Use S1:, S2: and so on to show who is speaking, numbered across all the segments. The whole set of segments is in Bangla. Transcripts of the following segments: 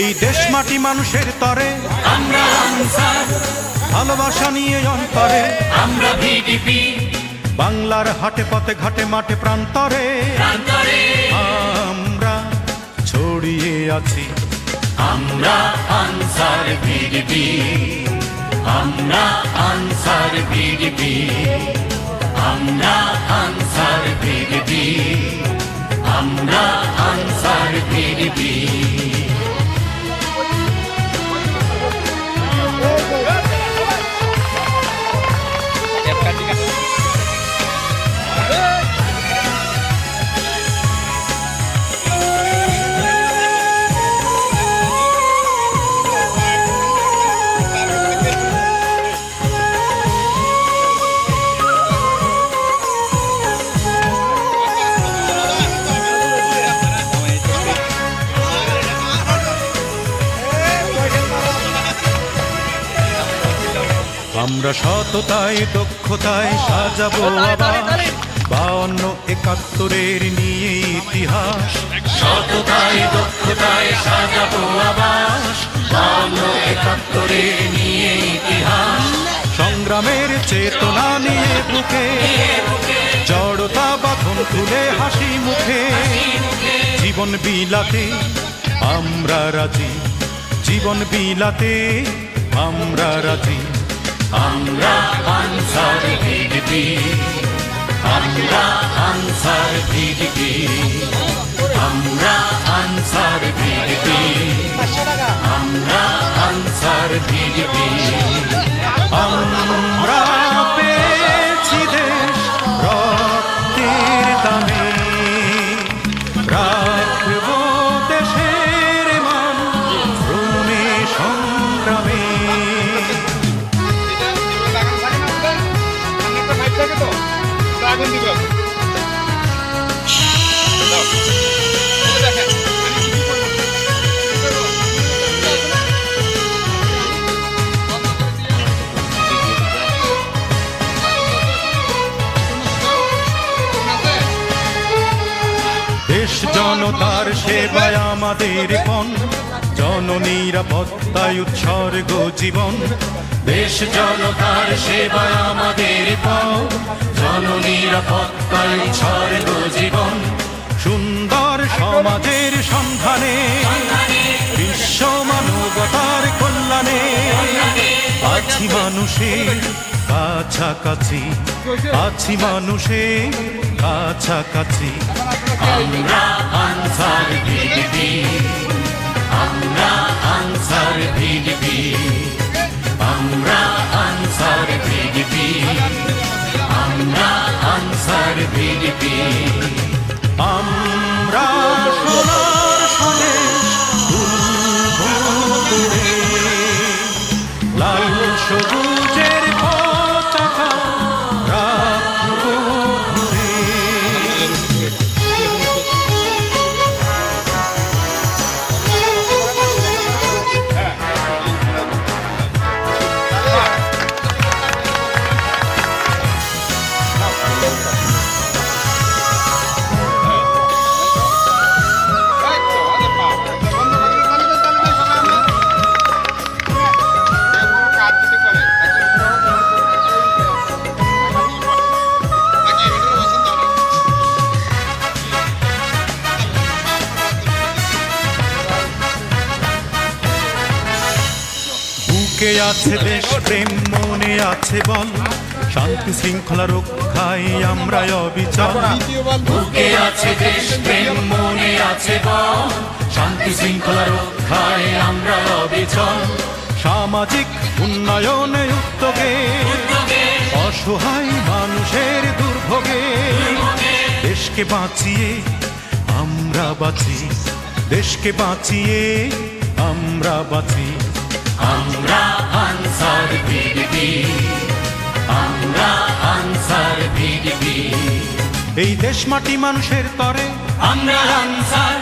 S1: এই দেশ মাটি মানুষের তরে।
S2: আমরা আনসার।
S1: ভালোবাসা নিয়ে অন্তরে।
S2: আমরা ভিডিপি।
S1: বাংলার হাটে পথে ঘাটে মাঠে প্রান্তরে।
S2: প্রান্তরে।
S1: আমরা ছড়িয়ে আছি।
S2: আমরা আনসার ভিডিপি। আমরা আনসার ভিডিপি। আমরা আনসার ভিডিপি। আমরা আনসার ভিডিপি।
S1: আমরা সততায় দক্ষতায় সাজাবো আবার। বাউন্ন একাত্তরের নিয়ে ইতিহাস।
S2: সততায় দক্ষতায় সাজাবো আবাস বাউন্ন একাত্তরে নিয়ে ইতিহাস।
S1: সংগ্রামের চেতনা নিয়ে বুকে। জড়তা বাঁধন তুলে হাসি মুখে। জীবন বিলাতে আমরা রাজি। জীবন বিলাতে আমরা রাজি।
S2: আমরা আনসার ভিডিপি। আমরা আনসার ভিডিপি। আমরা আনসার ভিডিপি।
S1: জনতার সেবায় আমাদের পণ জননিরাপত্তায় উৎসর্গ জীবন।
S2: দেশ জনতার সেবায় আমাদের পণ জননিরাপত্তায় উৎসর্গ জীবন।
S1: সুন্দর সমাজের সন্ধানে। বিশ্ব মানবতার কল্যাণে আছি মানুষের কাছাকাছি। আছি মানুষের কাছাকাছি।
S2: আমরা আনসার ভিডিপি আমরা আনসার ভিডিপি আমরা আনসার ভিডিপি আমরা আনসার ভিডিপি
S1: বুকে আছে দেশ প্রেম মনে আছে বল। শান্তি শৃঙ্খলা রক্ষায় আমরা অবিচল।
S2: বুকে আছে দেশ প্রেম মনে আছে বল। শান্তি শৃঙ্খলা রক্ষায় আমরা অবিচল।
S1: সামাজিক উন্নয়নে উদ্যোগে অসহায় মানুষের দুর্ভোগে। দেশকে বাঁচিয়ে আমরা বাঁচি। দেশকে বাঁচিয়ে আমরা বাঁচি।
S2: আমরা আনসার ভিডিপি আমরা আনসার ভিডিপি
S1: এই দেশ মাটি মানুষের তরে।
S2: আমরা আনসার।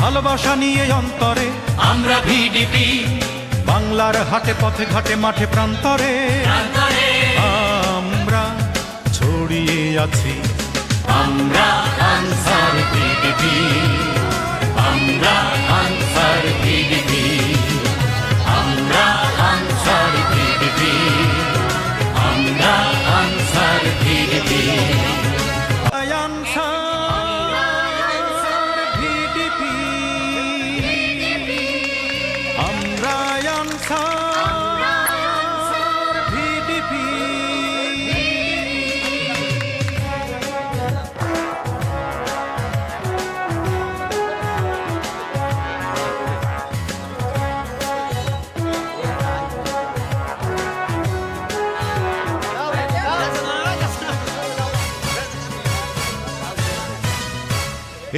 S1: ভালোবাসা নিয়ে অন্তরে।
S2: আমরা ভিডিপি
S1: বাংলার হাটে পথে ঘাটে মাঠে প্রান্তরে।
S2: প্রান্তরে।
S1: আমরা ছড়িয়ে আছি।
S2: আমরা আনসার ভিডিপি আমরা আনসার ভিডিপি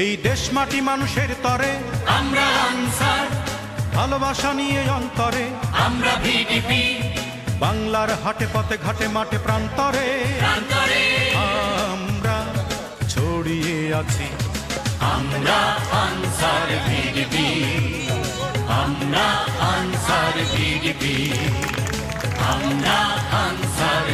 S1: এই দেশ মাটি মানুষের তরে।
S2: আমরা আনসার।
S1: ভালোবাসা নিয়ে অন্তরে।
S2: আমরা ভিডিপি।
S1: বাংলার হাটে পথে ঘাটে মাঠে প্রান্তরে। আমরা ছড়িয়ে আছি।
S2: আমরা আনসার ভিডিপি। আমরা আনসার ভিডিপি। আমরা আনসার